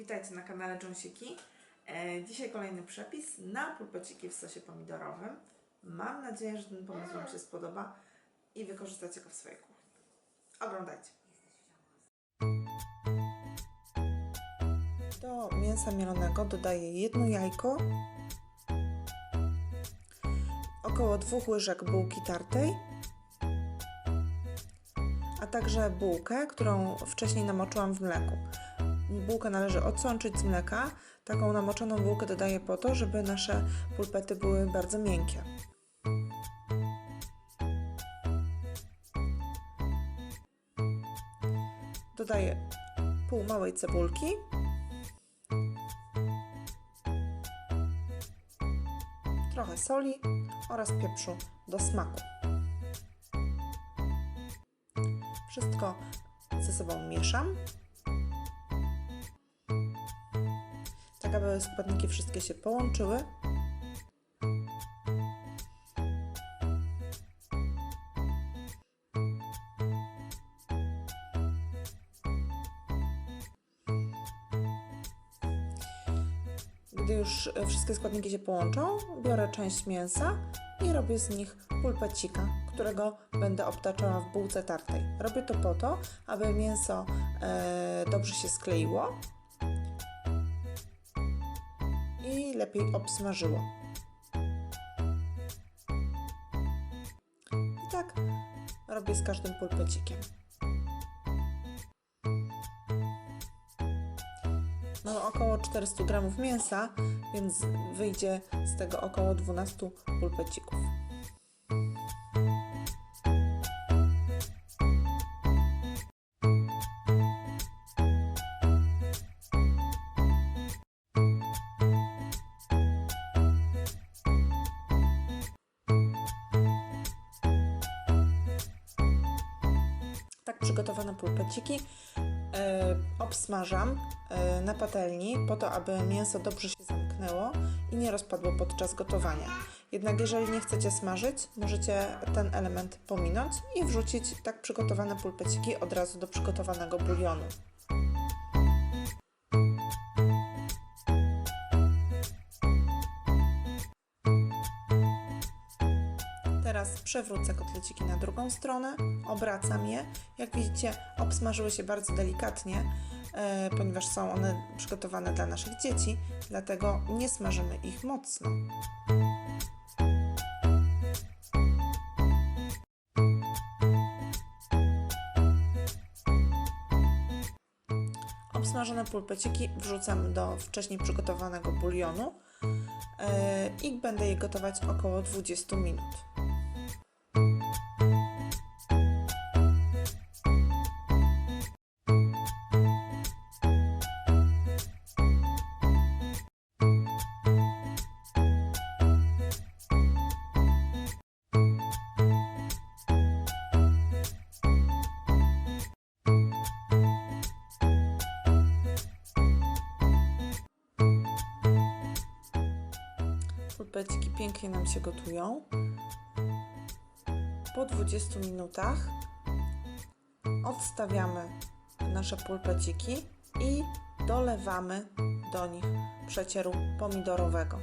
Witajcie na kanale Dżąsiki. E, dzisiaj kolejny przepis na pulpeciki w sosie pomidorowym. Mam nadzieję, że ten pomysł Wam się spodoba i wykorzystacie go w swojej kuchni. Oglądajcie. Do mięsa mielonego dodaję jedno jajko, około dwóch łyżek bułki tartej, a także bułkę, którą wcześniej namoczyłam w mleku. Bułkę należy odsączyć z mleka. Taką namoczoną bułkę dodaję po to, żeby nasze pulpety były bardzo miękkie. Dodaję pół małej cebulki. Trochę soli oraz pieprzu do smaku. Wszystko ze sobą mieszam. Tak aby składniki wszystkie się połączyły. Gdy już wszystkie składniki się połączą, biorę część mięsa i robię z nich pulpecika, którego będę obtaczała w bułce tartej. Robię to po to, aby mięso e, dobrze się skleiło lepiej obsmażyło. I tak robię z każdym pulpecikiem. Mam około 400 gramów mięsa, więc wyjdzie z tego około 12 pulpecików. Przygotowane pulpeciki e, obsmażam e, na patelni po to, aby mięso dobrze się zamknęło i nie rozpadło podczas gotowania. Jednak jeżeli nie chcecie smażyć, możecie ten element pominąć i wrzucić tak przygotowane pulpeciki od razu do przygotowanego bulionu. Teraz przewrócę kotleciki na drugą stronę, obracam je. Jak widzicie, obsmażyły się bardzo delikatnie, e, ponieważ są one przygotowane dla naszych dzieci, dlatego nie smażymy ich mocno. Obsmażone pulpeciki wrzucam do wcześniej przygotowanego bulionu e, i będę je gotować około 20 minut. Pulpeciki pięknie nam się gotują. Po 20 minutach odstawiamy nasze pulpeciki i dolewamy do nich przecieru pomidorowego.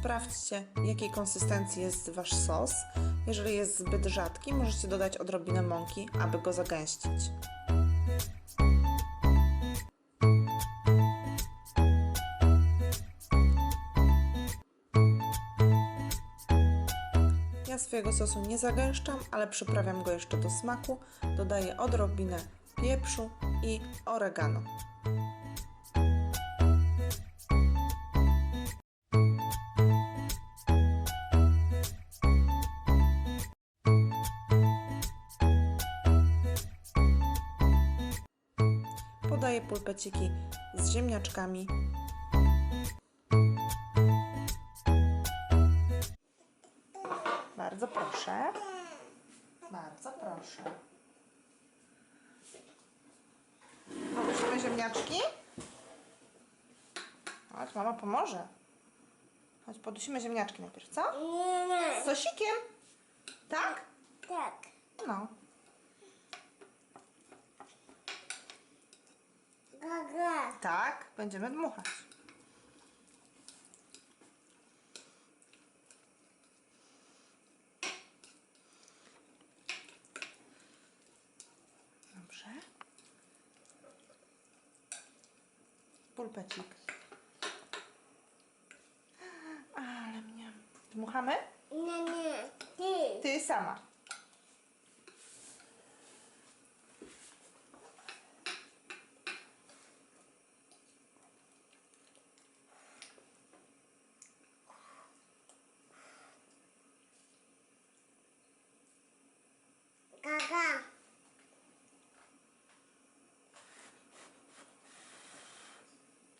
Sprawdźcie, jakiej konsystencji jest Wasz sos. Jeżeli jest zbyt rzadki, możecie dodać odrobinę mąki, aby go zagęścić. Ja swojego sosu nie zagęszczam, ale przyprawiam go jeszcze do smaku. Dodaję odrobinę pieprzu i oregano. Podaję pulpeciki z ziemniaczkami. Bardzo proszę. Bardzo proszę. Poprosimy ziemniaczki? Chodź, mama pomoże. Chodź, podusimy ziemniaczki najpierw, co? Nie, nie. Z sosikiem. Tak? Tak. No. Tak, będziemy dmuchać. Dobrze. Pulpecik. Ale mnie. Dmuchamy? Nie, nie. Ty. Ty sama.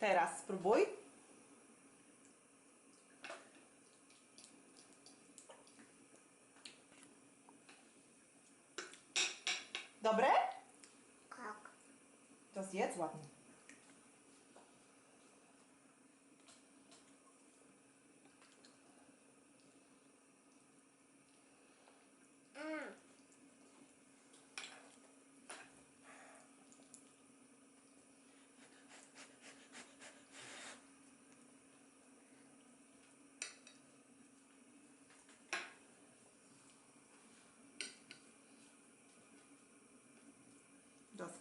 Teraz spróbuj. Dobre? Kok. To zjedz ładnie.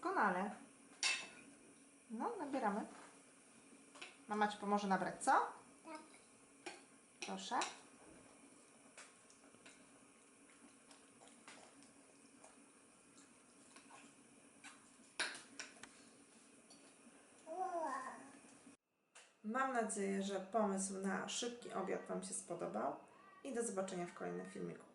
Doskonale. No, nabieramy. Mama ci pomoże nabrać, co? Tak. Proszę. Mam nadzieję, że pomysł na szybki obiad Wam się spodobał i do zobaczenia w kolejnym filmiku.